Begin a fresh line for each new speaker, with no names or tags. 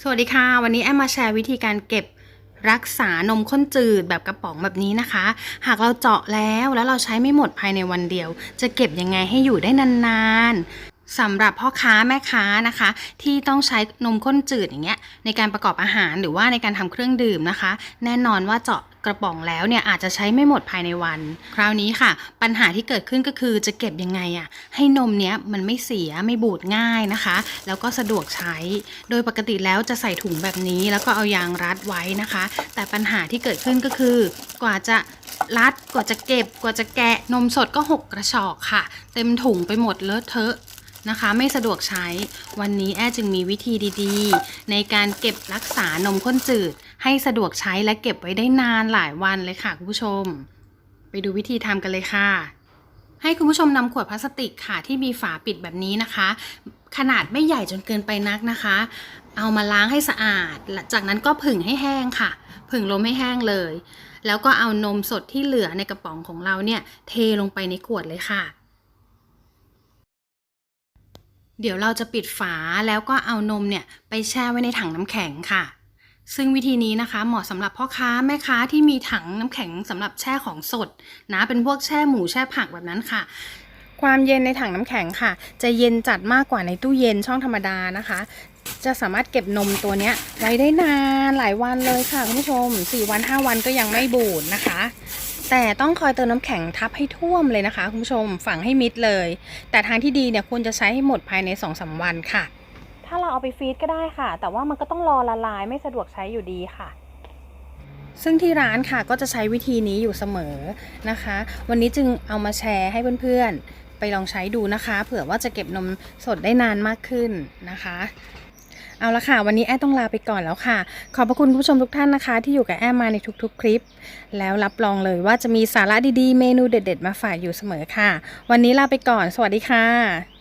สวัสดีค่ะ วันนี้แอมมาแชร์วิธีการเก็บรักษานมข้นจืดแบบกระป๋องแบบนี้นะคะ หากเราเจาะแล้วแล้วเราใช้ไม่หมดภายในวันเดียว จะเก็บยังไงให้อยู่ได้นาน สำหรับพ่อค้าแม่ค้านะคะ ที่ต้องใช้นมข้นจืดอย่างเงี้ยในการประกอบอาหารหรือว่าในการทำเครื่องดื่มนะคะ แน่นอนว่าเจาะกระป๋องแล้วเนี่ยอาจจะใช้ไม่หมดภายในวัน คราวนี้ค่ะ ปัญหาที่เกิดขึ้นก็คือจะเก็บยังไงอะให้นมเนี้ยมันไม่เสียไม่บูดง่ายนะคะ แล้วก็สะดวกใช้ โดยปกติแล้วจะใส่ถุงแบบนี้แล้วก็เอายางรัดไว้นะคะ แต่ปัญหาที่เกิดขึ้นก็คือกว่าจะรัดกว่าจะเก็บกว่าจะแกะนมสดก็หกกระชอกค่ะ เต็มถุงไปหมดเลอะเทอะ นะคะ ไม่สะดวกใช้ วันนี้แอจึงมีวิธีดีๆ ในการเก็บรักษานมข้นจืด ให้สะดวกใช้และเก็บไว้ได้นานหลายวันเลยค่ะคุณผู้ชม ไปดูวิธีทำกันเลยค่ะ ให้คุณผู้ชมนำขวดพลาสติกค่ะ ที่มีฝาปิดแบบนี้นะคะ ขนาดไม่ใหญ่จนเกินไปนักนะคะ เอามาล้างให้สะอาด จากนั้นก็ผึ่งให้แห้งค่ะ ผึ่งลมให้แห้งเลย แล้วก็เอานมสดที่เหลือในกระป๋องของเราเนี่ย เทลงไปในขวดเลยค่ะ เดี๋ยวเราจะปิดฝาแล้วก็เอานมเนี่ยไปแช่ไว้ในถังน้ำแข็งค่ะ ซึ่งวิธีนี้นะคะ เหมาะสำหรับพ่อค้าแม่ค้าที่มีถังน้ำแข็งสำหรับแช่ของสดนะเป็นพวกแช่หมูแช่ผักแบบนั้นค่ะ ความเย็นในถังน้ำแข็งค่ะ จะเย็นจัดมากกว่าในตู้เย็นช่องธรรมดานะคะ จะสามารถเก็บนมตัวเนี้ยไว้ได้นานหลายวันเลยค่ะคุณผู้ชม 4 วัน 5 วันก็ยังไม่บูดนะคะ แต่ต้องคอยเติมน้ำแข็งทับให้ท่วมเลยนะคะคุณผู้ชมฝังให้มิดเลย แต่ทางที่ดีเนี่ยควรจะใช้ให้หมดภายใน2อสวันค่ะ ถ้าเราเอาไปฟรีซก็ได้ค่ะ แต่ว่ามันก็ต้องรอละลายไม่สะดวกใช้อยู่ดีค่ะซึ่งที่ร้านค่ะก็จะใช้วิธีนี้อยู่เสมอนะคะ วันนี้จึงเอามาแชร์ให้เพื่อนๆ ไปลองใช้ดูนะคะ เผื่อว่าจะเก็บนมสดได้นานมากขึ้นนะคะ เอาละค่ะ วันนี้แอมต้องลาไปก่อนแล้วค่ะ ขอบพระคุณผู้ชมทุกท่านนะคะ ที่อยู่กับแอมมาในทุกๆ คลิป แล้วรับรองเลยว่าจะมีสาระดีๆ เมนูเด็ด ๆ มาฝากอยู่เสมอค่ะ วันนี้ลาไปก่อน สวัสดีค่ะ